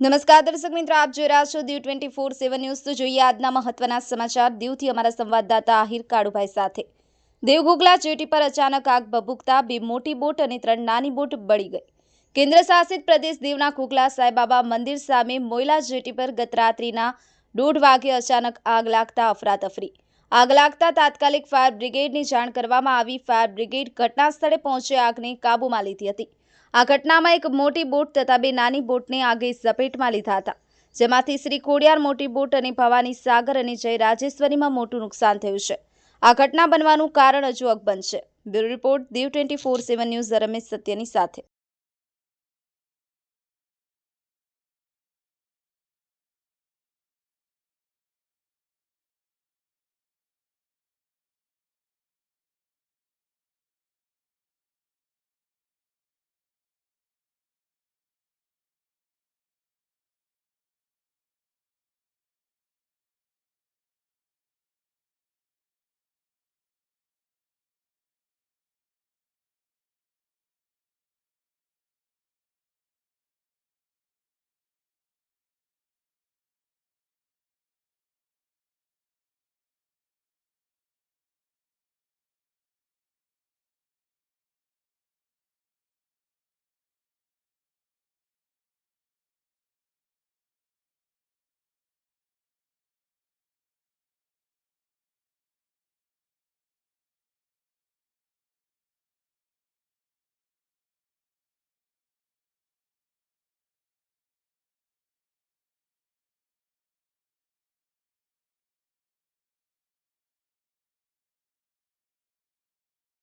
નમસ્કાર દર્શક મિત્રો, આપ જોઈ રહ્યા છો Diu twenty four seven news. તો જોઈએ આજના મહત્વના સમાચાર દીવથી અમારા સંવાદદાતા આહિર કાળુભાઈ સાથે. દેવગુગલા જેટી પર અચાનક આગ ભભૂકતા બે મોટી બોટ અને ત્રણ નાની બોટ બળી ગઈ. કેન્દ્ર શાસિત પ્રદેશ દીવના ઘુગલા સાંઈબાબા મંદિર સામે મોયલા જેટી પર ગતરાત્રિના દોઢ વાગે અચાનક આગ લાગતા અફરાતફરી. આગ લાગતા તાત્કાલિક ફાયર બ્રિગેડની જાણ કરવામાં આવી. ફાયર બ્રિગેડ ઘટના સ્થળે પહોંચી આગને કાબૂમાં લીધી હતી. આ ઘટનામાં એક મોટી બોટ તથા બે નાની બોટને આગે ઝપેટમાં લીધા હતા, જેમાંથી શ્રી કોડિયાર મોટી બોટ અને ભવાની સાગર અને જય રાજેશ્વરીમાં મોટું નુકસાન થયું છે. આ ઘટના બનવાનું કારણ હજુ અકબંધ છે. Bureau report Diu twenty four seven news, Ramesh સત્યની સાથે.